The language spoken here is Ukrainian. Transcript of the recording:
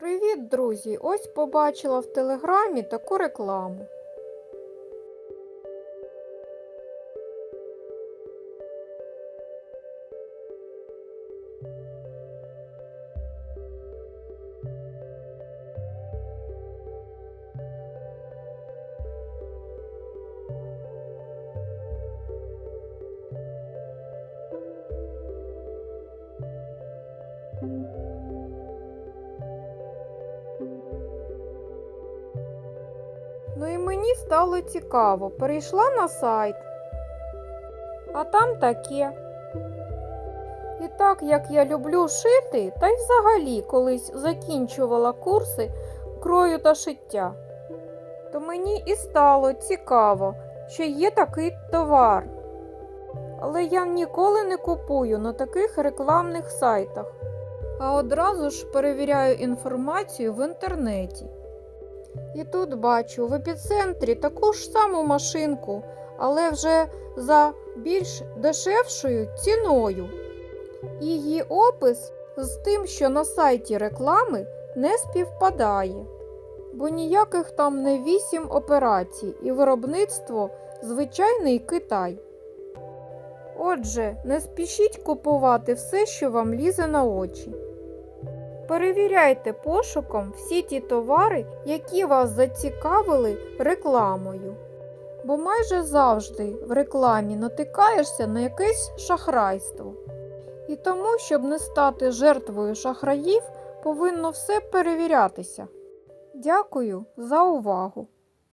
Привіт, друзі! Ось побачила в телеграмі таку рекламу. Ну і мені стало цікаво. Перейшла на сайт, а там таке. І так як я люблю шити, та й взагалі колись закінчувала курси крою та шиття, то мені і стало цікаво, що є такий товар. Але я ніколи не купую на таких рекламних сайтах, а одразу ж перевіряю інформацію в інтернеті. І тут бачу в епіцентрі таку ж саму машинку, але вже за більш дешевшою ціною. Її опис з тим, що на сайті реклами, не співпадає, бо ніяких там не вісім операцій і виробництво звичайний Китай. Отже, не спішіть купувати все, що вам лізе на очі. Перевіряйте пошуком всі ті товари, які вас зацікавили рекламою. Бо майже завжди в рекламі натикаєшся на якесь шахрайство. І тому, щоб не стати жертвою шахраїв, повинно все перевірятися. Дякую за увагу!